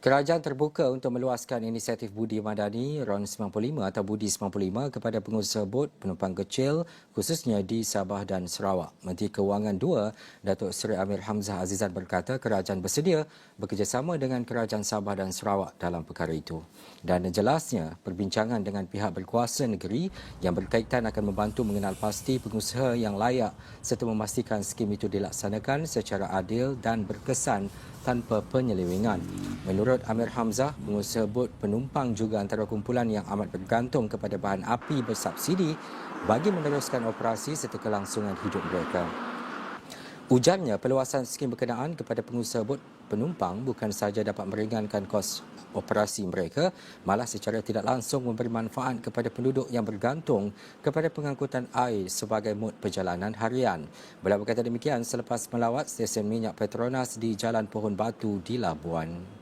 Kerajaan terbuka untuk meluaskan inisiatif Budi Madani RON 95 atau Budi 95 kepada pengusaha bot penumpang kecil khususnya di Sabah dan Sarawak. Menteri Kewangan 2, Datuk Seri Amir Hamzah Azizan berkata kerajaan bersedia bekerjasama dengan kerajaan Sabah dan Sarawak dalam perkara itu. Dan jelasnya, perbincangan dengan pihak berkuasa negeri yang berkaitan akan membantu mengenal pasti pengusaha yang layak serta memastikan skim itu dilaksanakan secara adil dan berkesan tanpa penyelewengan. Menurut Amir Hamzah, pengusaha bot penumpang juga antara kumpulan yang amat bergantung kepada bahan api bersubsidi bagi meneruskan operasi serta kelangsungan hidup mereka. Ujarnya, perluasan skim berkenaan kepada pengusaha bot penumpang bukan sahaja dapat meringankan kos operasi mereka, malah secara tidak langsung memberi manfaat kepada penduduk yang bergantung kepada pengangkutan air sebagai mod perjalanan harian. Beliau berkata demikian selepas melawat stesen minyak Petronas di Jalan Pohon Batu di Labuan.